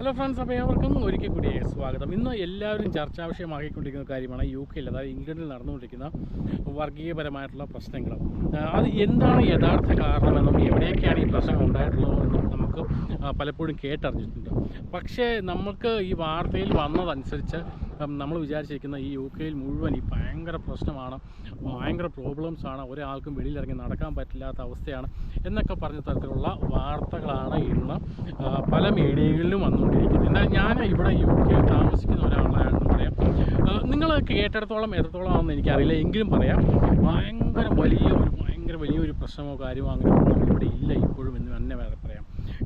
Hello friends അപ്പോൾ ഏവർക്കും ഒരിക്കൽ കൂടി സ്വാഗതം. ഇന്ന് എല്ലാവരും ചർച്ചാ വിഷയമാക്കിക്കൊണ്ടിരിക്കുന്ന കാര്യമാണ് യു കെയിൽ അതായത് ഇംഗ്ലണ്ടിൽ നടന്നുകൊണ്ടിരിക്കുന്ന വർഗീയപരമായിട്ടുള്ള പ്രശ്നങ്ങൾ. അത് എന്താണ് യഥാർത്ഥ കാരണമെന്നും എവിടെയൊക്കെയാണ് ഈ പ്രശ്നങ്ങൾ ഉണ്ടായിട്ടുള്ളതെന്നും നമുക്ക് പലപ്പോഴും കേട്ടറിഞ്ഞിട്ടുണ്ട്. പക്ഷേ നമുക്ക് ഈ വാർത്തയിൽ വന്നതനുസരിച്ച് നമ്മൾ വിചാരിച്ചിരിക്കുന്ന ഈ യു കെയിൽ മുഴുവൻ ഈ ഭയങ്കര പ്രശ്നമാണ് ഭയങ്കര പ്രോബ്ലംസ് ആണ് ഒരാൾക്കും വെളിയിലിറങ്ങി നടക്കാൻ പറ്റില്ലാത്ത അവസ്ഥയാണ് എന്നൊക്കെ പറഞ്ഞ തരത്തിലുള്ള വാർത്തകളാണ് ഇന്ന് പല മീഡിയകളിലും വന്നുകൊണ്ടിരിക്കുന്നത്. എന്നാൽ ഞാൻ ഇവിടെ യു കെയിൽ താമസിക്കുന്ന ഒരാളാണെന്ന് പറയാം. നിങ്ങൾ കേട്ടിടത്തോളം എത്രത്തോളം ആണെന്ന് എനിക്കറിയില്ല. എങ്കിലും പറയാം ഭയങ്കര വലിയ ഒരു ഭയങ്കര വലിയൊരു പ്രശ്നമോ കാര്യമോ അങ്ങനെ ഇവിടെ ഇല്ല ഇപ്പോഴും എന്ന് തന്നെ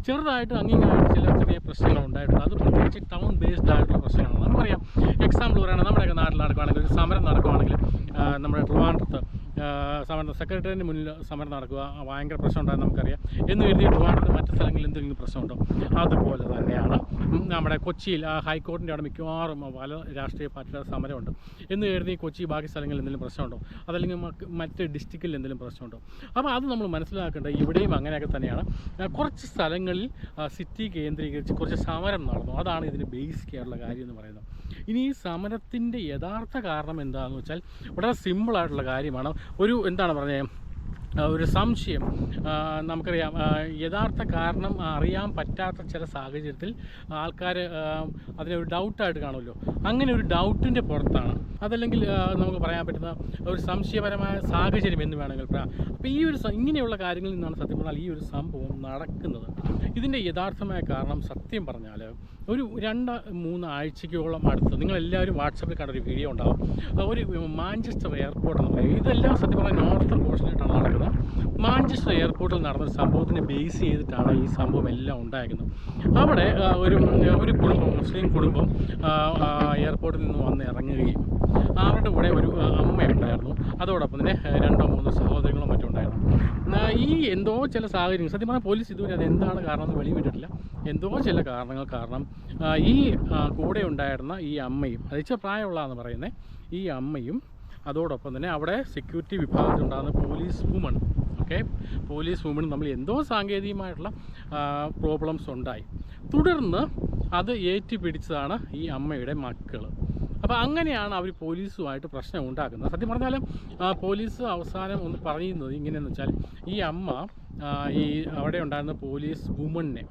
ചെറുതായിട്ട് അങ്ങിങ്ങായിട്ട് ചില ചെറിയ പ്രശ്നങ്ങൾ ഉണ്ടായിട്ടുണ്ട്. അത് പ്രത്യേകിച്ച് ടൗൺ ബേസ്ഡ് ആയിട്ടുള്ള പ്രശ്നങ്ങളാണ് നമുക്കറിയാം. എക്സാമ്പിൾ പറയുകയാണെങ്കിൽ നമ്മുടെയൊക്കെ നാട്ടിൽ നടക്കുകയാണെങ്കിൽ ഒരു സമരം നടക്കുകയാണെങ്കിൽ നമ്മുടെ ട്രിവാൻഡ്രത്ത് സമരം സെക്രട്ടറിന്റെ മുന്നിൽ സമരം നടക്കുക ഭയങ്കര പ്രശ്നം ഉണ്ടായെന്ന് നമുക്കറിയാം. എന്ന് കരുതി ട്രിവാൻഡ്രത്ത് മറ്റ് സ്ഥലങ്ങളിൽ എന്തെങ്കിലും പ്രശ്നമുണ്ടോ? അതുപോലെ തന്നെയാണ്. നമ്മുടെ കൊച്ചിയിൽ ഹൈക്കോടതിന്റെ അവിടെ മിക്കവാറും പല രാഷ്ട്രീയ പാർട്ടിയുടെ സമരമുണ്ട്. എന്ന് കരുതി കൊച്ചി ബാക്കി സ്ഥലങ്ങളിൽ എന്തെങ്കിലും പ്രശ്നമുണ്ടോ? അതല്ലെങ്കിൽ മറ്റ് ഡിസ്ട്രിക്റ്റിൽ എന്തെങ്കിലും പ്രശ്നമുണ്ടോ? അപ്പോൾ അത് നമ്മൾ മനസ്സിലാക്കേണ്ടത് ഇവിടെയും അങ്ങനെയൊക്കെ തന്നെയാണ്. കുറച്ച് സ്ഥലങ്ങളിൽ സിറ്റി കേന്ദ്രീകരിച്ച് കുറച്ച് സമരം നടന്നു. അതാണ് ഇതിന് ബേസിക് കാര്യം എന്ന് പറയുന്നത്. ഇനി ഈ സമരത്തിന്റെ യഥാർത്ഥ കാരണം എന്താണെന്ന് വെച്ചാൽ വളരെ സിമ്പിളായിട്ടുള്ള കാര്യമാണ്. ഒരു എന്താണ് പറഞ്ഞത് ഒരു സംശയം. നമുക്കറിയാം. യഥാർത്ഥ കാരണം അറിയാൻ പറ്റാത്ത ചില സാഹചര്യത്തിൽ ആൾക്കാർ അതിനെ ഒരു ഡൗട്ടായിട്ട് കാണുമല്ലോ. അങ്ങനെ ഒരു ഡൗട്ടിന്റെ പുറത്താണ്. അതല്ലെങ്കിൽ നമുക്ക് പറയാൻ പറ്റുന്ന ഒരു സംശയപരമായ സാഹചര്യം എന്ന് വേണമെങ്കിൽ പറയാം. അപ്പോൾ ഈ ഒരു ഇങ്ങനെയുള്ള കാര്യങ്ങളിൽ നിന്നാണ് സത്യം പറഞ്ഞാൽ ഈ ഒരു സംഭവം നടക്കുന്നത്. ഇതിന്റെ യഥാർത്ഥമായ കാരണം സത്യം പറഞ്ഞാൽ ഒരു രണ്ട് മൂന്ന് ആഴ്ചയ്ക്കോളം അടുത്ത് നിങ്ങളെല്ലാവരും വാട്സപ്പിൽ കണ്ട ഒരു വീഡിയോ ഉണ്ടാവും ഒരു മാഞ്ചസ്റ്റർ എയർപോർട്ട് എന്ന് പറയും. ഇതെല്ലാം സത്യം പറഞ്ഞാൽ നോർത്തൺ പോർഷനായിട്ടാണ് നടക്കുന്നത്. മാഞ്ചസ്റ്റർ എയർപോർട്ടിൽ നടന്ന ഒരു സംഭവത്തിനെ ബേസ് ചെയ്തിട്ടാണ് ഈ സംഭവം എല്ലാം ഉണ്ടായിരുന്നത്. അവിടെ ഒരു ഒരു കുടുംബം മുസ്ലിം കുടുംബം എയർപോർട്ടിൽ നിന്ന് വന്ന് ഇറങ്ങുകയും അവരുടെ കൂടെ ഒരു അമ്മയുണ്ടായിരുന്നു അതോടൊപ്പം തന്നെ രണ്ടോ മൂന്നോ സഹോദരങ്ങളും മറ്റും ഉണ്ടായിരുന്നു. ഈ എന്തോ ചില സാഹചര്യങ്ങൾ സത്യം പറഞ്ഞാൽ പോലീസ് ഇതുവരെ അത് എന്താണ് കാരണം എന്ന് വെളിവിട്ടിട്ടില്ല എന്തോ ചില കാരണങ്ങൾ കാരണം ഈ കൂടെ ഉണ്ടായിരുന്ന ഈ അമ്മയും അത് ഇച്ചിരി പ്രായമുള്ളതെന്ന് പറയുന്നത് ഈ അമ്മയും അതോടൊപ്പം തന്നെ അവിടെ security വിഭാഗത്തിലുണ്ടാകുന്ന police woman okay police woman നമ്മൾ എന്തോ സാങ്കേതികമായിട്ടുള്ള പ്രോബ്ലംസ് ഉണ്ടായി. തുടർന്ന് അത് ഏറ്റുപിടിച്ചതാണ് ഈ അമ്മയുടെ മക്കൾ അപ്പോൾ അങ്ങനെയാണ് അവർ പോലീസുമായിട്ട് പ്രശ്നം ഉണ്ടാക്കുന്നത്. സത്യം പറഞ്ഞാൽ പോലീസ് അവസാനം ഒന്ന് പറയുന്നത് ഇങ്ങനെയെന്ന് വെച്ചാൽ ഈ അമ്മ ഈ അവിടെ ഉണ്ടായിരുന്ന പോലീസ് വുമണിനെ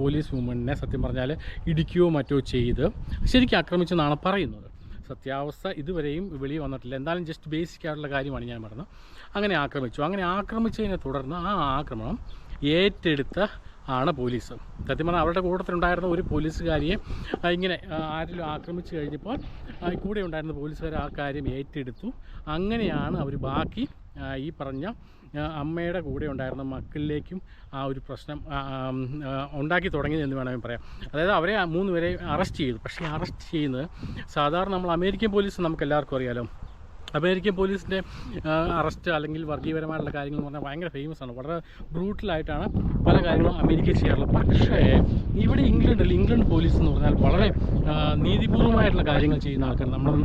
പോലീസ് വുമണിനെ സത്യം പറഞ്ഞാൽ ഇടിക്കുകയോ മറ്റോ ചെയ്ത് ശരിക്കും ആക്രമിച്ചെന്നാണ് പറയുന്നത്. സത്യാവസ്ഥ ഇതുവരെയും വെളിയിൽ വന്നിട്ടില്ല. എന്തായാലും ജസ്റ്റ് ബേസിക് ആയിട്ടുള്ള കാര്യമാണ് ഞാൻ പറഞ്ഞത്. അങ്ങനെ ആക്രമിച്ചു. അങ്ങനെ ആക്രമിച്ചതിനെ തുടർന്ന് ആ ആക്രമണം ഏറ്റെടുത്ത ആണ് പോലീസ്. സത്യം പറഞ്ഞാൽ അവരുടെ കൂട്ടത്തിലുണ്ടായിരുന്ന ഒരു പോലീസുകാരിയെ ഇങ്ങനെ ആരെങ്കിലും ആക്രമിച്ചു കഴിഞ്ഞപ്പോൾ കൂടെ ഉണ്ടായിരുന്ന പോലീസുകാർ ആ കാര്യം ഏറ്റെടുത്തു. അങ്ങനെയാണ് അവർ ബാക്കി ഈ പറഞ്ഞ അമ്മയുടെ കൂടെ ഉണ്ടായിരുന്ന മക്കളിലേക്കും ആ ഒരു പ്രശ്നം ഉണ്ടാക്കി തുടങ്ങി എന്ന് വേണമെങ്കിൽ പറയാം. അതായത് അവരെ മൂന്ന് പേരെ അറസ്റ്റ് ചെയ്തു. പക്ഷേ അറസ്റ്റ് ചെയ്യുന്നത് സാധാരണ നമ്മൾ അമേരിക്കൻ പോലീസ് നമുക്ക് എല്ലാവർക്കും അറിയാലോ. അമേരിക്കൻ പോലീസിന്റെ അറസ്റ്റ് അല്ലെങ്കിൽ വർഗീയപരമായിട്ടുള്ള കാര്യങ്ങൾ എന്ന് പറഞ്ഞാൽ ഭയങ്കര ഫേമസ് ആണ്. വളരെ ബ്രൂട്ടലായിട്ടാണ് പല കാര്യങ്ങളും അമേരിക്ക ചെയ്യാറുള്ളത്. പക്ഷേ ഇവിടെ ഇംഗ്ലണ്ടിൽ ഇംഗ്ലണ്ട് പോലീസ് എന്ന് പറഞ്ഞാൽ വളരെ നീതിപൂർവമായിട്ടുള്ള കാര്യങ്ങൾ ചെയ്യുന്ന ആൾക്കാർ നമ്മുടെ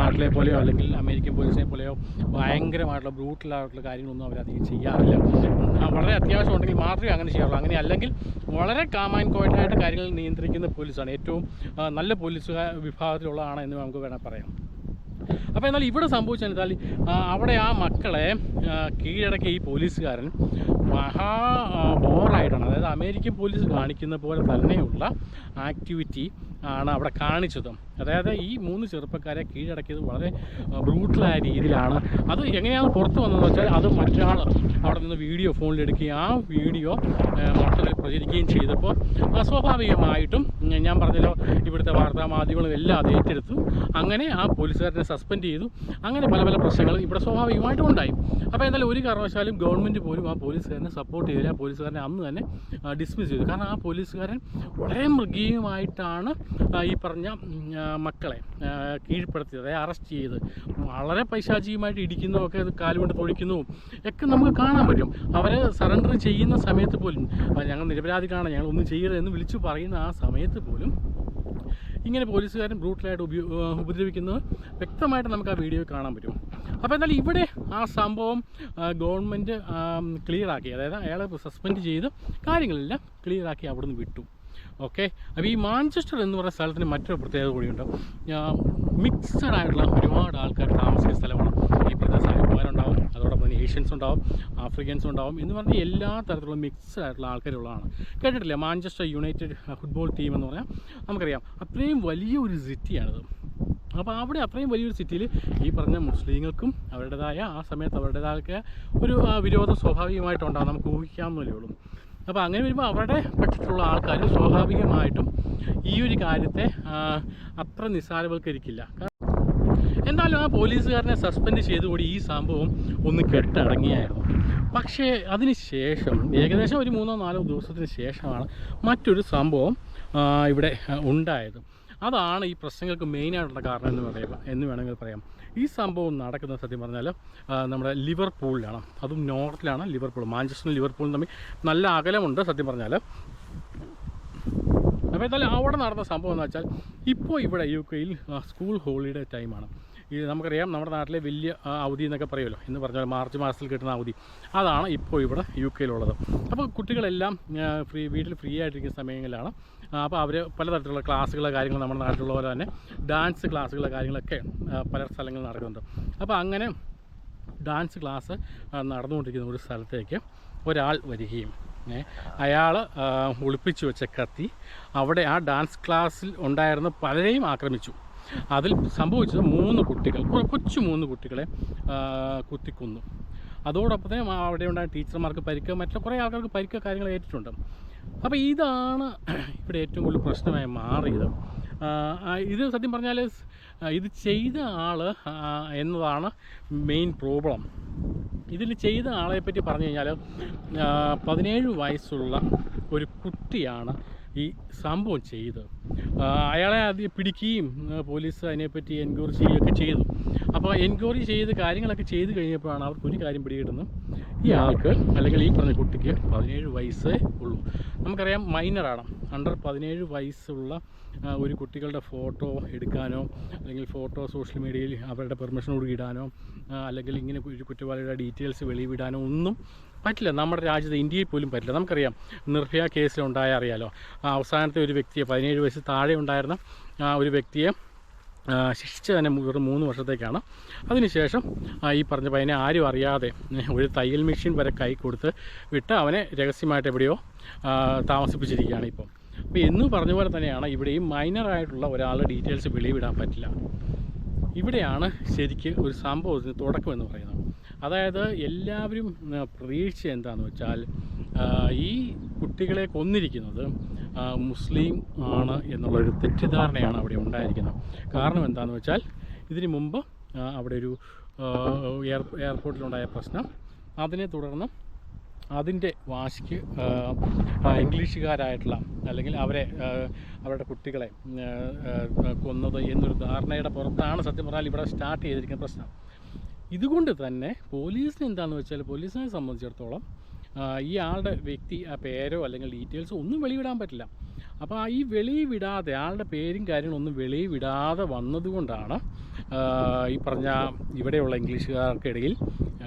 നാട്ടിലെ പോലെയോ അല്ലെങ്കിൽ അമേരിക്കൻ പോലീസിനെ പോലെയോ ഭയങ്കരമായിട്ടുള്ള ബ്രൂട്ടലായിട്ടുള്ള കാര്യങ്ങളൊന്നും അവരധികം ചെയ്യാറില്ല. വളരെ അത്യാവശ്യം ഉണ്ടെങ്കിൽ മാത്രമേ അങ്ങനെ ചെയ്യാറുള്ളൂ. അങ്ങനെ അല്ലെങ്കിൽ വളരെ കാം ആൻഡ് ക്വയറ്റായിട്ട് കാര്യങ്ങൾ നിയന്ത്രിക്കുന്ന പോലീസാണ് ഏറ്റവും നല്ല പോലീസ് വിഭാഗത്തിലുള്ളതാണ് എന്ന് നമുക്ക് വേണമെങ്കിൽ പറയാം. അപ്പോൾ എന്നാൽ ഇവിടെ സംഭവിച്ചാൽ വെച്ചാൽ അവിടെ ആ മക്കളെ കീഴടക്കിയ ഈ പോലീസുകാരൻ മഹാ ബോറായിട്ടാണ്. അതായത് അമേരിക്കൻ പോലീസ് കാണിക്കുന്ന പോലെ തന്നെയുള്ള ആക്ടിവിറ്റി ആണ് അവിടെ കാണിച്ചത്. അതായത് ഈ മൂന്ന് ചെറുപ്പക്കാരെ കീഴടക്കിയത് വളരെ ബ്രൂട്ടലായ രീതിയിലാണ്. അത് എങ്ങനെയാണ് പുറത്ത് വന്നതെന്ന് വെച്ചാൽ അത് മറ്റൊരാൾ അവിടെ നിന്ന് വീഡിയോ ഫോണിലെടുക്കുകയും ആ വീഡിയോ മൊത്തത്തിൽ പ്രചരിക്കുകയും ചെയ്തപ്പോൾ സ്വാഭാവികമായിട്ടും ഞാൻ പറഞ്ഞല്ലോ ഇവിടുത്തെ മാധ്യമങ്ങളും എല്ലാം അത് ഏറ്റെടുത്തു. അങ്ങനെ ആ പോലീസുകാരനെ സസ്പെൻഡ് ചെയ്തു. അങ്ങനെ പല പല പ്രശ്നങ്ങൾ ഇവിടെ സ്വാഭാവികമായിട്ടും ഉണ്ടായി. അപ്പോൾ എന്തായാലും ഒരു കാരണവശാലും ഗവൺമെന്റ് പോലും ആ പോലീസുകാരനെ സപ്പോർട്ട് ചെയ്തില്ല. ആ പോലീസുകാരനെ അന്ന് തന്നെ ഡിസ്മിസ് ചെയ്തു. കാരണം ആ പോലീസുകാരൻ വളരെ മൃഗീയമായിട്ടാണ് ഈ പറഞ്ഞ മക്കളെ കീഴ്പ്പെടുത്തിയത് അതായത് അറസ്റ്റ് ചെയ്ത് വളരെ പൈശാചികമായിട്ട് ഇടിക്കുന്നതൊക്കെ കാലുകൊണ്ട് തൊഴിക്കുന്നു ഒക്കെ നമുക്ക് കാണാൻ പറ്റും. അവർ സറണ്ടർ ചെയ്യുന്ന സമയത്ത് പോലും ഞങ്ങൾ ഞങ്ങൾ നിരപരാധികളാണ് ഞങ്ങൾ ഒന്നും ചെയ്യരുതെന്ന് വിളിച്ചു പറയുന്ന ആ സമയത്ത് പോലും ഇങ്ങനെ പോലീസുകാരൻ ബ്രൂട്ടലായിട്ട് ഉപദ്രവിക്കുന്നത് വ്യക്തമായിട്ട് നമുക്ക് ആ വീഡിയോ കാണാൻ പറ്റും. അപ്പോൾ എന്നാൽ ഇവിടെ ആ സംഭവം ഗവൺമെന്റ് ക്ലിയറാക്കി അതായത് അയാളെ സസ്പെൻഡ് ചെയ്ത് കാര്യങ്ങളെല്ലാം ക്ലിയറാക്കി അവിടുന്ന് വിട്ടു. ഓക്കെ അപ്പോൾ ഈ മാഞ്ചസ്റ്റർ എന്ന് പറയുന്ന സ്ഥലത്തിന് മറ്റൊരു പ്രത്യേകത കൂടിയുണ്ട്. മിക്സഡ് ആയിട്ടുള്ള ഒരുപാട് ആൾക്കാർ താമസിക്കുന്ന സ്ഥലമാണ് ഈ പ്രദേശം സാഹിബുമാരുണ്ടാവും അതോടൊപ്പം തന്നെ ഏഷ്യൻസ് ഉണ്ടാവും ആഫ്രിക്കൻസ് ഉണ്ടാവും എന്ന് പറഞ്ഞാൽ എല്ലാ തരത്തിലുള്ള മിക്സ്ഡ് ആയിട്ടുള്ള ആൾക്കാരുള്ളതാണ്. കേട്ടിട്ടില്ലേ? മാഞ്ചസ്റ്റർ യുണൈറ്റഡ് ഫുട്ബോൾ ടീം എന്ന് പറഞ്ഞാൽ നമുക്കറിയാം അത്രയും വലിയൊരു സിറ്റിയാണിത് അപ്പോൾ അവിടെ അത്രയും വലിയൊരു സിറ്റിയിൽ ഈ പറഞ്ഞ മുസ്ലിങ്ങൾക്കും അവരുടേതായ ആ സമയത്ത് അവരുടേതായ ഒരു വിരോധം സ്വാഭാവികമായിട്ടുണ്ടാകും നമുക്ക് ഊഹിക്കാവുന്നതേ ഉള്ളൂ. അപ്പോൾ അങ്ങനെ വരുമ്പോൾ അവരുടെ പക്ഷത്തിലുള്ള ആൾക്കാർ സ്വാഭാവികമായിട്ടും ഈ ഒരു കാര്യത്തെ അത്ര നിസ്സാരവൽക്കരിക്കില്ല. എന്തായാലും ആ പോലീസുകാരനെ സസ്പെൻഡ് ചെയ്തുകൂടി ഈ സംഭവം ഒന്ന് കെട്ടടങ്ങിയായിരുന്നു. പക്ഷേ അതിന് ശേഷം ഏകദേശം ഒരു മൂന്നോ നാലോ ദിവസത്തിന് ശേഷമാണ് മറ്റൊരു സംഭവം ഇവിടെ ഉണ്ടായത്. അതാണ് ഈ പ്രശ്നങ്ങൾക്ക് മെയിനായിട്ടുള്ള കാരണം എന്ന് പറയുക എന്ന് വേണമെങ്കിൽ പറയാം. ഈ സംഭവം നടക്കുന്ന സത്യം പറഞ്ഞാൽ നമ്മുടെ ലിവർപൂളിലാണ്. അതും നോർത്തിലാണ് ലിവർപൂൾ. മാഞ്ചസ്റ്ററും ലിവർപൂളും തമ്മിൽ നല്ല അകലമുണ്ട് സത്യം പറഞ്ഞാൽ അപ്പോൾ എന്തായാലും അവിടെ നടന്ന സംഭവം എന്ന് വെച്ചാൽ ഇപ്പോൾ ഇവിടെ യു കെയിൽ സ്കൂൾ ഹോളിഡേ ടൈമാണ്. ഈ നമുക്കറിയാം നമ്മുടെ നാട്ടിലെ വലിയ അവധി എന്നൊക്കെ പറയുമല്ലോ. എന്ന് പറഞ്ഞാൽ മാർച്ച് മാസത്തിൽ കിട്ടുന്ന അവധി. അതാണ് ഇപ്പോൾ ഇവിടെ യു കെയിലുള്ളത്. അപ്പോൾ കുട്ടികളെല്ലാം ഫ്രീ വീട്ടിൽ ഫ്രീ ആയിട്ടിരിക്കുന്ന സമയങ്ങളിലാണ്. അപ്പോൾ അവർ പലതരത്തിലുള്ള ക്ലാസ്സുകളോ കാര്യങ്ങൾ നമ്മുടെ നാട്ടിലുള്ള പോലെ തന്നെ ഡാൻസ് ക്ലാസ്സുകളോ കാര്യങ്ങളൊക്കെ പല സ്ഥലങ്ങളിൽ നടക്കുന്നുണ്ട്. അപ്പോൾ അങ്ങനെ ഡാൻസ് ക്ലാസ് നടന്നുകൊണ്ടിരിക്കുന്ന ഒരു സ്ഥലത്തേക്ക് ഒരാൾ വരികയും അയാൾ ഒളിപ്പിച്ചു വെച്ച കത്തി അവിടെ ആ ഡാൻസ് ക്ലാസ്സിൽ ഉണ്ടായിരുന്ന പലരെയും ആക്രമിച്ചു. അതിൽ സംഭവിച്ചത് മൂന്ന് കുട്ടികൾ കൊച്ചു മൂന്ന് കുട്ടികളെ കുത്തിക്കൊന്നു. അതോടൊപ്പം തന്നെ അവിടെ ഉണ്ടായ ടീച്ചർമാർക്ക് പരിക്ക് മറ്റുള്ള കുറേ ആൾക്കാർക്ക് പരിക്ക് കാര്യങ്ങൾ ഏറ്റിട്ടുണ്ട്. അപ്പോൾ ഇതാണ് ഇവിടെ ഏറ്റവും കൂടുതൽ പ്രശ്നമായി മാറിയത്. ഇത് സത്യം പറഞ്ഞാൽ ഇത് ചെയ്ത ആൾ എന്നതാണ് മെയിൻ പ്രോബ്ലം. ഇതിൽ ചെയ്ത ആളെ പറ്റി പറഞ്ഞു കഴിഞ്ഞാൽ പതിനേഴ് വയസ്സുള്ള ഒരു കുട്ടിയാണ് ഈ സംഭവം ചെയ്തത് അയാളെ ആദ്യം പിടിക്കുകയും പോലീസ് അതിനെപ്പറ്റി എൻക്വയറി ചെയ്യുകയൊക്കെ ചെയ്തു. അപ്പോൾ എൻക്വയറി ചെയ്ത് കാര്യങ്ങളൊക്കെ ചെയ്ത് കഴിഞ്ഞപ്പോഴാണ് അവർക്ക് ഒരു കാര്യം പിടികിട്ടുന്നത്. ഈ ആൾക്ക് അല്ലെങ്കിൽ ഈ പറഞ്ഞ കുട്ടിക്ക് പതിനേഴ് വയസ്സേ ഉള്ളൂ. നമുക്കറിയാം മൈനറാണ്. അണ്ടർ പതിനേഴ് വയസ്സുള്ള ഒരു കുട്ടികളുടെ ഫോട്ടോ എടുക്കാനോ അല്ലെങ്കിൽ ഫോട്ടോ സോഷ്യൽ മീഡിയയിൽ അവരുടെ പെർമിഷനോട് ഇടാനോ അല്ലെങ്കിൽ ഇങ്ങനെ ഒരു കുറ്റവാളിയുടെ ഡീറ്റെയിൽസ് വെളിവിടാനോ ഒന്നും പറ്റില്ല. നമ്മുടെ രാജ്യത്ത് ഇന്ത്യയിൽ പോലും പറ്റില്ല. നമുക്കറിയാം നിർഭയ കേസിലുണ്ടായ അറിയാലോ. അവസാനത്തെ ഒരു വ്യക്തിയെ പതിനേഴ് വയസ്സ് താഴെ ഉണ്ടായിരുന്ന ഒരു വ്യക്തിയെ ശിക്ഷിച്ച് തന്നെ വെറും മൂന്ന് വർഷത്തേക്കാണ്. അതിനുശേഷം ഈ പറഞ്ഞ പയ്യനെ ആരും അറിയാതെ ഒരു തയ്യൽ മെഷീൻ വരെ കൈ കൊടുത്ത് വിട്ട് അവനെ രഹസ്യമായിട്ട് എവിടെയോ താമസിപ്പിച്ചിരിക്കുകയാണ് ഇപ്പം. അപ്പോൾ എന്ന് പറഞ്ഞ പോലെ തന്നെയാണ് ഇവിടെയും മൈനറായിട്ടുള്ള ഒരാളുടെ ഡീറ്റെയിൽസ് വെളിവിടാൻ പറ്റില്ല. ഇവിടെയാണ് ശരിക്ക് ഒരു സംഭവത്തിന് തുടക്കം എന്ന് പറയുന്നത്. അതായത് എല്ലാവരും പ്രതീക്ഷ എന്താണെന്ന് വെച്ചാൽ ഈ കുട്ടികളെ കൊന്നിരിക്കുന്നത് മുസ്ലിം ആണ് എന്നുള്ളൊരു തെറ്റിദ്ധാരണയാണ് അവിടെ ഉണ്ടായിരിക്കുന്നത്. കാരണം എന്താണെന്ന് വെച്ചാൽ ഇതിനു മുമ്പ് അവിടെ ഒരു എയർപോർട്ടിലുണ്ടായ പ്രശ്നം അതിനെ തുടർന്ന് അതിന്റെ വാശിക്ക് ഇംഗ്ലീഷുകാരായിട്ടുള്ള അല്ലെങ്കിൽ അവരെ അവരുടെ കുട്ടികളെ കൊന്നത് എന്നൊരു ധാരണയുടെ പുറത്താണ് സത്യം പറഞ്ഞാൽ ഇവിടെ സ്റ്റാർട്ട് ചെയ്തിരിക്കുന്ന പ്രശ്നം. ഇതുകൊണ്ട് തന്നെ പോലീസിന് എന്താണെന്ന് വെച്ചാൽ പോലീസിനെ സംബന്ധിച്ചിടത്തോളം ഈ ആളുടെ വ്യക്തി ആ പേരോ അല്ലെങ്കിൽ ഡീറ്റെയിൽസോ ഒന്നും വെളിവിടാൻ പറ്റില്ല. അപ്പോൾ ഈ വെളിവിടാതെ ആളുടെ പേരും കാര്യങ്ങളും ഒന്നും വെളിവിടാതെ വന്നതുകൊണ്ടാണ് ഈ പറഞ്ഞ ഇവിടെയുള്ള ഇംഗ്ലീഷുകാർക്കിടയിൽ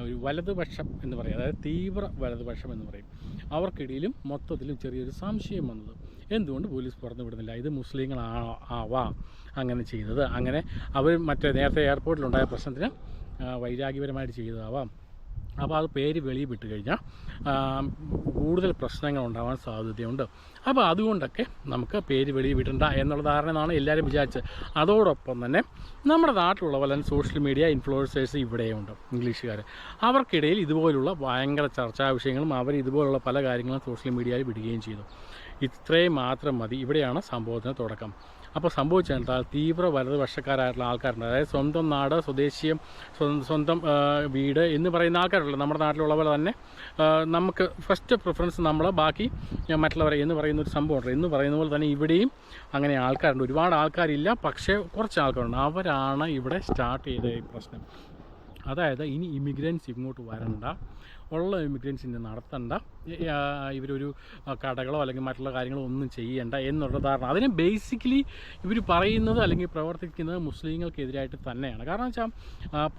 ഒരു വലതുപക്ഷം എന്ന് പറയും. അതായത് തീവ്ര വലതുപക്ഷം എന്ന് പറയും. അവർക്കിടയിലും മൊത്തത്തിലും ചെറിയൊരു സംശയം വന്നത്. എന്തുകൊണ്ട് പോലീസ് പുറത്തു വിടുന്നില്ല? ഇത് മുസ്ലിങ്ങളാണോ ആവാം അങ്ങനെ ചെയ്തത്. അങ്ങനെ അവർ മറ്റേ നേരത്തെ എയർപോർട്ടിലുണ്ടായ പ്രശ്നത്തിന് വൈരാഗ്യപരമായിട്ട് ചെയ്തതാവാം. അപ്പോൾ അത് പേര് വെളിയിൽ വിട്ട് കഴിഞ്ഞാൽ കൂടുതൽ പ്രശ്നങ്ങൾ ഉണ്ടാവാൻ സാധ്യതയുണ്ട്. അപ്പോൾ അതുകൊണ്ടൊക്കെ നമുക്ക് പേര് വെളിയിൽ വിടണ്ട എന്നുള്ള ധാരണയാണ് എല്ലാവരും വിചാരിച്ചത്. അതോടൊപ്പം തന്നെ നമ്മുടെ നാട്ടിലുള്ള പല സോഷ്യൽ മീഡിയ ഇൻഫ്ലുവൻസേഴ്സ് ഇവിടെയുണ്ട് ഇംഗ്ലീഷുകാർ. അവർക്കിടയിൽ ഇതുപോലുള്ള ഭയങ്കര ചർച്ചാ വിഷയങ്ങളും അവർ ഇതുപോലുള്ള പല കാര്യങ്ങളും സോഷ്യൽ മീഡിയയിൽ വിടുകയും ചെയ്തു. ഇത്രയും മാത്രം മതി. ഇവിടെയാണ് സംഭവത്തിന് തുടക്കം. അപ്പോൾ സംഭവിച്ചാൽ തീവ്ര വലതുപക്ഷക്കാരായിട്ടുള്ള ആൾക്കാരുണ്ട്. അതായത് സ്വന്തം നാട് സ്വദേശീയം സ്വന്തം വീട് എന്ന് പറയുന്ന ആൾക്കാരുണ്ടല്ലോ നമ്മുടെ നാട്ടിലുള്ള പോലെ തന്നെ. നമുക്ക് ഫസ്റ്റ് പ്രിഫറൻസ് നമ്മൾ ബാക്കി മറ്റുള്ളവരെ എന്ന് പറയുന്ന ഒരു സംഭവമുണ്ട് എന്ന് പറയുന്ന പോലെ തന്നെ ഇവിടെയും അങ്ങനെ ആൾക്കാരുണ്ട്. ഒരുപാട് ആൾക്കാരില്ല പക്ഷേ കുറച്ച് ആൾക്കാരുണ്ട്. അവരാണ് ഇവിടെ സ്റ്റാർട്ട് ചെയ്ത ഈ പ്രശ്നം. അതായത് ഇനി ഇമിഗ്രൻസ് ഇങ്ങോട്ട് വരണ്ട. ഉള്ള ഇമിഗ്രൻസ് ഇനി നടത്തണ്ട. ഇവരൊരു കടകളോ അല്ലെങ്കിൽ മറ്റുള്ള കാര്യങ്ങളോ ഒന്നും ചെയ്യണ്ട എന്നുള്ള ധാരണ. അതിന് ബേസിക്കലി ഇവർ പറയുന്നത് അല്ലെങ്കിൽ പ്രവർത്തിക്കുന്നത് മുസ്ലിങ്ങൾക്കെതിരായിട്ട് തന്നെയാണ്. കാരണം വെച്ചാൽ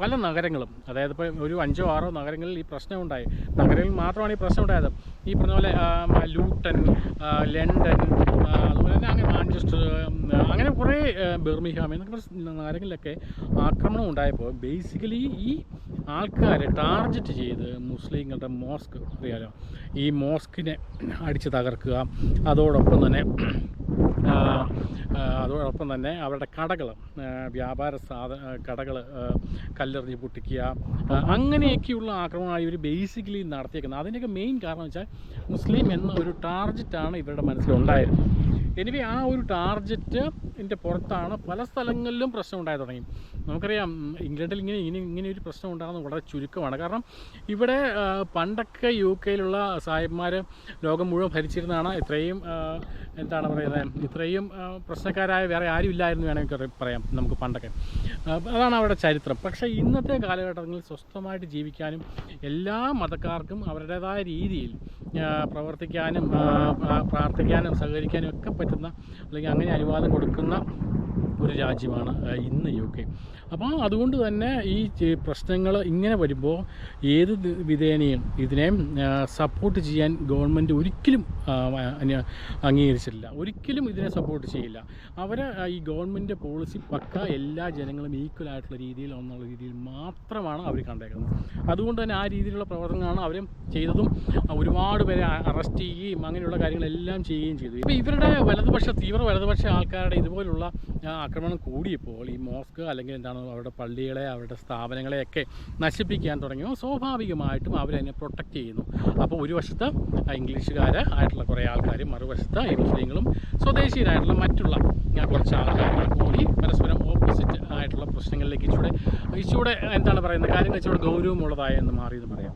പല നഗരങ്ങളും അതായത് ഇപ്പോൾ ഒരു അഞ്ചോ ആറോ നഗരങ്ങളിൽ ഈ പ്രശ്നം ഉണ്ടായി നഗരങ്ങളിൽ മാത്രമാണ് ഈ പ്രശ്നം ഉണ്ടായത് ഈ പറഞ്ഞ പോലെ ആ, ലണ്ടൻ ആ, അതുപോലെ തന്നെ അങ്ങനെ മാഞ്ചസ്റ്റർ ഉം, എന്നൊക്കെ പറഞ്ഞ നഗരങ്ങളിലൊക്കെ ആക്രമണം ഉണ്ടായപ്പോൾ ബേസിക്കലി ഈ ആൾക്കാരെ ടാർഗറ്റ് ചെയ്ത് മുസ്ലിങ്ങളുടെ മോസ്ക് അറിയാലോ? ഈ മോസ്കിനെ അടിച്ച് തകർക്കുക. അതോടൊപ്പം തന്നെ അതോടൊപ്പം തന്നെ അവരുടെ കടകൾ വ്യാപാര സാധ കടകൾ കല്ലെറിഞ്ഞ് പൊട്ടിക്കുക. അങ്ങനെയൊക്കെയുള്ള ആക്രമണമാണ് ഇവർ ബേസിക്കലി നടത്തിയേക്കുന്നത്. അതിന്റെയൊക്കെ മെയിൻ കാരണം വെച്ചാൽ മുസ്ലിം എന്ന ഒരു ടാർജറ്റാണ് ഇവരുടെ മനസ്സിലുണ്ടായത് എനിവേ ആ ഒരു ടാർജറ്റിന്റെ പുറത്താണ് പല സ്ഥലങ്ങളിലും പ്രശ്നം ഉണ്ടായി തുടങ്ങി. നമുക്കറിയാം ഇംഗ്ലണ്ടിൽ ഇങ്ങനെ ഇങ്ങനെ ഇങ്ങനെ ഒരു പ്രശ്നം ഉണ്ടാകുന്നത് വളരെ ചുരുക്കമാണ്. കാരണം ഇവിടെ പണ്ടൊക്കെ യു കെയിലുള്ള സാഹിബ്മാർ ലോകം മുഴുവൻ ഭരിച്ചിരുന്നതാണ്. ഇത്രയും എന്താണ് പറയുന്നത് ഇത്രയും പ്രശ്നക്കാരായ വേറെ ആരും ഇല്ലായിരുന്നു വേണമെങ്കിൽ പറയാം നമുക്ക് പണ്ടൊക്കെ. അതാണ് അവരുടെ ചരിത്രം. പക്ഷേ ഇന്നത്തെ കാലഘട്ടങ്ങളിൽ സ്വസ്ഥമായിട്ട് ജീവിക്കാനും എല്ലാ മതക്കാർക്കും അവരുടേതായ രീതിയിൽ പ്രവർത്തിക്കാനും പ്രാർത്ഥിക്കാനും സഹകരിക്കാനും ഒക്കെ പറ്റുന്ന അല്ലെങ്കിൽ അങ്ങനെ അനുവാദം കൊടുക്കുന്ന ഒരു രാജ്യമാണ് ഇന്ന് യു കെ. അപ്പോൾ അതുകൊണ്ട് തന്നെ ഈ പ്രശ്നങ്ങൾ ഇങ്ങനെ വരുമ്പോൾ ഏത് വിധേനയും ഇതിനെ സപ്പോർട്ട് ചെയ്യാൻ ഗവൺമെന്റ് ഒരിക്കലും അംഗീകരിച്ചിട്ടില്ല. ഒരിക്കലും ഇതിനെ സപ്പോർട്ട് ചെയ്യില്ല. അവർ ഈ ഗവൺമെന്റ് പോളിസി പക്ക എല്ലാ ജനങ്ങളും ഈക്വൽ ആയിട്ടുള്ള രീതിയിൽ എന്നുള്ള രീതിയിൽ മാത്രമാണ് അവർ കണ്ടേക്കുന്നത്. അതുകൊണ്ട് തന്നെ ആ രീതിയിലുള്ള പ്രവർത്തനങ്ങളാണ് അവരും ചെയ്തതും ഒരുപാട് പേരെ അറസ്റ്റ് ചെയ്യുകയും അങ്ങനെയുള്ള കാര്യങ്ങളെല്ലാം ചെയ്യുകയും ചെയ്തു. ഇപ്പോൾ ഇവരുടെ വലതുപക്ഷ തീവ്ര വലതുപക്ഷ ആൾക്കാരുടെ ഇതുപോലുള്ള ആക്രമണം കൂടിയപ്പോൾ ഈ മോസ്ക് അല്ലെങ്കിൽ എന്താണ് അവരുടെ പള്ളികളെ അവരുടെ സ്ഥാപനങ്ങളെയൊക്കെ നശിപ്പിക്കാൻ തുടങ്ങിയോ സ്വാഭാവികമായിട്ടും അവരതിനെ പ്രൊട്ടക്റ്റ് ചെയ്യുന്നു. അപ്പോൾ ഒരു വശത്ത് ഇംഗ്ലീഷുകാർ ആയിട്ടുള്ള കുറേ ആൾക്കാരും മറുവശത്ത് ഈ മുസ്ലിങ്ങളും സ്വദേശീയരായിട്ടുള്ള മറ്റുള്ള കുറച്ച് ആൾക്കാരും കൂടി പരസ്പരം ഓപ്പോസിറ്റ് ആയിട്ടുള്ള പ്രശ്നങ്ങളിലേക്ക് ഇച്ചൂടെ ഇച്ചൂടെ എന്താണ് പറയുന്നത്? കാര്യങ്ങൾ ഇച്ചൂടെ ഗൗരവമുള്ളതായ എന്ന് മാറി എന്ന് പറയാം.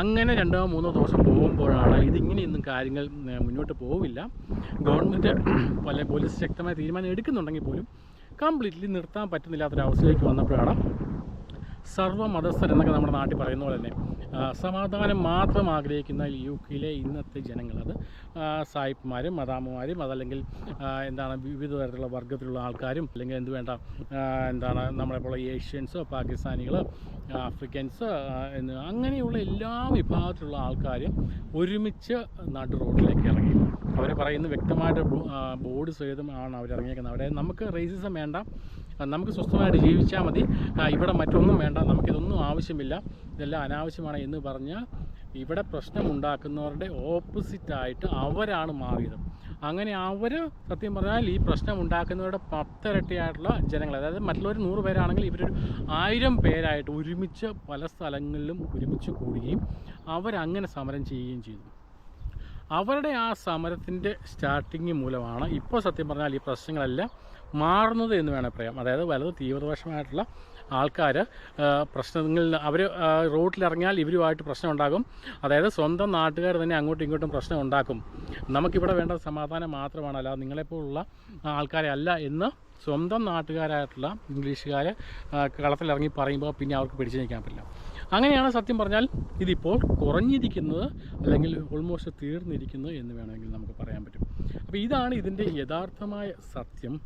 അങ്ങനെ രണ്ടോ മൂന്നോ ദിവസം പോകുമ്പോഴാണ് ഇതിങ്ങനെയൊന്നും കാര്യങ്ങൾ മുന്നോട്ട് പോവില്ല. ഗവൺമെന്റ് പല പോലീസ് ശക്തമായ തീരുമാനം എടുക്കുന്നുണ്ടെങ്കിൽ പോലും കംപ്ലീറ്റ്ലി നിർത്താൻ പറ്റുന്നില്ലാത്തൊരവസ്ഥയിലേക്ക് വന്നപ്പോഴാണ് സർവമതസ്ഥർ എന്നൊക്കെ നമ്മുടെ നാട്ടിൽ പറയുന്ന പോലെ തന്നെ സമാധാനം മാത്രം ആഗ്രഹിക്കുന്ന യു കെയിലെ ഇന്നത്തെ ജനങ്ങൾ അത്. സായിപ്പ്മാരും മദാമ്മമാരും അതല്ലെങ്കിൽ എന്താണ് വിവിധ തരത്തിലുള്ള വർഗത്തിലുള്ള ആൾക്കാരും അല്ലെങ്കിൽ എന്ത് വേണ്ട എന്താണ് നമ്മളെപ്പോലെ ഏഷ്യൻസ് പാകിസ്ഥാനികൾ ആഫ്രിക്കൻസ് എന്ന് അങ്ങനെയുള്ള എല്ലാ വിഭാഗത്തിലുള്ള ആൾക്കാരും ഒരുമിച്ച് നാട്ടു റോഡിലേക്ക് ഇറങ്ങി. അവർ പറയുന്ന വ്യക്തമായിട്ട് ബോർഡ് സഹിതം സഹിതമാണ് അവർ ഇറങ്ങിയേക്കുന്നത് അവിടെ നമുക്ക് റേസിസം വേണ്ട. നമുക്ക് സ്വസ്ഥമായിട്ട് ജീവിച്ചാൽ മതി. ഇവിടെ മറ്റൊന്നും വേണ്ട. നമുക്കിതൊന്നും ആവശ്യമില്ല. ഇതെല്ലാം അനാവശ്യമാണ്. എന്ന് പറഞ്ഞ് ഇവിടെ പ്രശ്നമുണ്ടാക്കുന്നവരുടെ ഓപ്പോസിറ്റായിട്ട് അവരാണ് മാറിയത്. അങ്ങനെ അവർ സത്യം പറഞ്ഞാൽ ഈ പ്രശ്നം ഉണ്ടാക്കുന്നവരുടെ പത്തരട്ടിയായിട്ടുള്ള ജനങ്ങൾ അതായത് മറ്റുള്ളവർ നൂറ് പേരാണെങ്കിൽ ഇവരൊരു ആയിരം പേരായിട്ട് ഒരുമിച്ച് പല സ്ഥലങ്ങളിലും ഒരുമിച്ച് കൂടുകയും അവരങ്ങനെ സമരം ചെയ്യുകയും ചെയ്തു. അവരുടെ ആ സമരത്തിന്റെ സ്റ്റാർട്ടിങ് മൂലമാണ് ഇപ്പോൾ സത്യം പറഞ്ഞാൽ ഈ പ്രശ്നങ്ങളെല്ലാം മാറുന്നത് എന്ന് വേണേൽ പറയാം. അതായത് വലത് തീവ്രവശമായിട്ടുള്ള ആൾക്കാർ പ്രശ്നങ്ങളിൽ അവർ റോഡിലിറങ്ങിയാൽ ഇവരുമായിട്ട് പ്രശ്നം ഉണ്ടാകും അതായത് സ്വന്തം നാട്ടുകാർ തന്നെ അങ്ങോട്ടും ഇങ്ങോട്ടും പ്രശ്നം ഉണ്ടാക്കും നമുക്കിവിടെ വേണ്ട സമാധാനം മാത്രമാണ്. അല്ലാതെ നിങ്ങളെപ്പോലുള്ള ആൾക്കാരെ അല്ല എന്ന് സ്വന്തം നാട്ടുകാരായിട്ടുള്ള ഇംഗ്ലീഷുകാർ കളത്തിലിറങ്ങി പറയുമ്പോൾ പിന്നെ അവർക്ക് പിടിച്ചു നിൽക്കാൻ പറ്റില്ല. അങ്ങനെയാണ് സത്യം പറഞ്ഞാൽ ഇതിപ്പോൾ കുറഞ്ഞിരിക്കുന്നത് അല്ലെങ്കിൽ ഓൾമോസ്റ്റ് തീർന്നിരിക്കുന്നത് എന്ന് വേണമെങ്കിൽ നമുക്ക് പറയാൻ പറ്റും. അപ്പോൾ ഇതാണ് ഇതിന്റെ യഥാർത്ഥമായ സത്യം.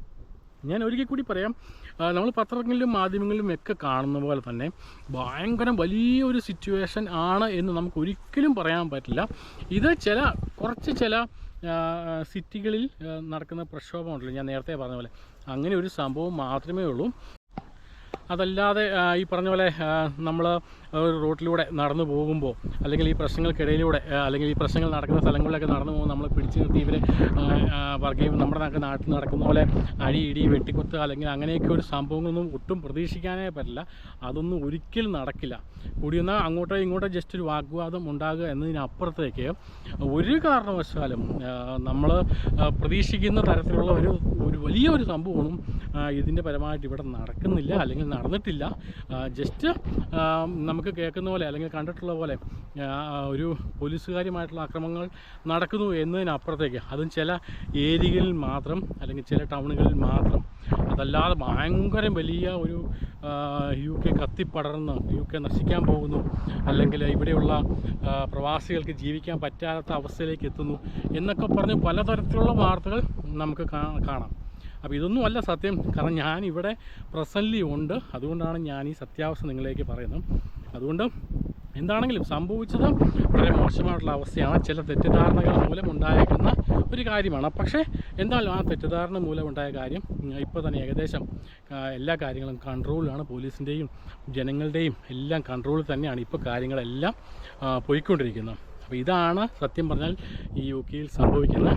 ഞാൻ ഒരിക്കൽ കൂടി പറയാം നമ്മൾ പത്രങ്ങളിലും മാധ്യമങ്ങളിലും ഒക്കെ കാണുന്ന പോലെ തന്നെ ഭയങ്കര വലിയൊരു സിറ്റുവേഷൻ ആണ് എന്ന് നമുക്ക് ഒരിക്കലും പറയാൻ പറ്റില്ല. ഇത് ചില കുറച്ച് ചില സിറ്റികളിൽ നടക്കുന്ന പ്രക്ഷോഭമുണ്ടല്ലോ ഞാൻ നേരത്തെ പറഞ്ഞ പോലെ. അങ്ങനെ ഒരു സംഭവം മാത്രമേ ഉള്ളൂ. അതല്ലാതെ ഈ പറഞ്ഞ പോലെ നമ്മൾ ഒരു റോട്ടിലൂടെ നടന്നു പോകുമ്പോൾ അല്ലെങ്കിൽ ഈ പ്രശ്നങ്ങൾക്കിടയിലൂടെ അല്ലെങ്കിൽ ഈ പ്രശ്നങ്ങൾ നടക്കുന്ന സ്ഥലങ്ങളിലൊക്കെ നടന്നു പോകുമ്പോൾ നമ്മൾ പിടിച്ചു നിർത്തി ഇവരെ വർഗീയം നമ്മുടെ നാട്ടിൽ നാട്ടിൽ നടക്കുന്ന പോലെ അടി ഇടി വെട്ടിക്കുത്ത് അല്ലെങ്കിൽ അങ്ങനെയൊക്കെ ഒരു സംഭവങ്ങളൊന്നും ഒട്ടും പ്രതീക്ഷിക്കാനേ പറ്റില്ല. അതൊന്നും ഒരിക്കലും നടക്കില്ല. കൂടിയൊന്നാൽ അങ്ങോട്ടോ ഇങ്ങോട്ടോ ജസ്റ്റ് ഒരു വാഗ്വാദം ഉണ്ടാകുക എന്നതിനപ്പുറത്തേക്ക് ഒരു കാരണവശാലും നമ്മൾ പ്രതീക്ഷിക്കുന്ന തരത്തിലുള്ള ഒരു ഒരു വലിയൊരു സംഭവമൊന്നും ഇതിന്റെ പരമായിട്ട് ഇവിടെ നടക്കുന്നില്ല അല്ലെങ്കിൽ നടന്നിട്ടില്ല. ജസ്റ്റ് നമുക്ക് കേൾക്കുന്ന പോലെ അല്ലെങ്കിൽ കണ്ടിട്ടുള്ള പോലെ ഒരു പോലീസുകാരുമായിട്ടുള്ള അക്രമങ്ങൾ നടക്കുന്നു എന്നതിനപ്പുറത്തേക്ക്. അതും ചില ഏരിയകളിൽ മാത്രം അല്ലെങ്കിൽ ചില ടൗണുകളിൽ മാത്രം. അതല്ലാതെ ഭയങ്കര വലിയ ഒരു യു കെ കത്തിപ്പടർന്ന് യു കെ നശിക്കാൻ പോകുന്നു. അല്ലെങ്കിൽ ഇവിടെയുള്ള പ്രവാസികൾക്ക് ജീവിക്കാൻ പറ്റാത്ത അവസ്ഥയിലേക്ക് എത്തുന്നു. എന്നൊക്കെ പറഞ്ഞ് പലതരത്തിലുള്ള വാർത്തകൾ നമുക്ക് കാണാം. അപ്പോൾ ഇതൊന്നും അല്ല സത്യം. കാരണം ഞാനിവിടെ പ്രസന്റ്ലി ഉണ്ട്. അതുകൊണ്ടാണ് ഞാൻ ഈ സത്യാവസ്ഥ നിങ്ങളിലേക്ക് പറയുന്നത്. അതുകൊണ്ട് എന്താണെങ്കിലും സംഭവിച്ചത് വളരെ മോശമായിട്ടുള്ള അവസ്ഥയാണ്. ചില തെറ്റിദ്ധാരണകൾ മൂലം ഉണ്ടായേക്കുന്ന ഒരു കാര്യമാണ്. പക്ഷേ എന്തായാലും ആ തെറ്റിദ്ധാരണ മൂലം ഉണ്ടായ കാര്യം ഇപ്പോൾ തന്നെ ഏകദേശം എല്ലാ കാര്യങ്ങളും കൺട്രോളിലാണ്. പോലീസിന്റെയും ജനങ്ങളുടെയും എല്ലാം കൺട്രോളിൽ തന്നെയാണ് ഇപ്പോൾ കാര്യങ്ങളെല്ലാം പോയിക്കൊണ്ടിരിക്കുന്നത്. അപ്പോൾ ഇതാണ് സത്യം പറഞ്ഞാൽ ഈ യു കെയിൽ സംഭവിക്കുന്ന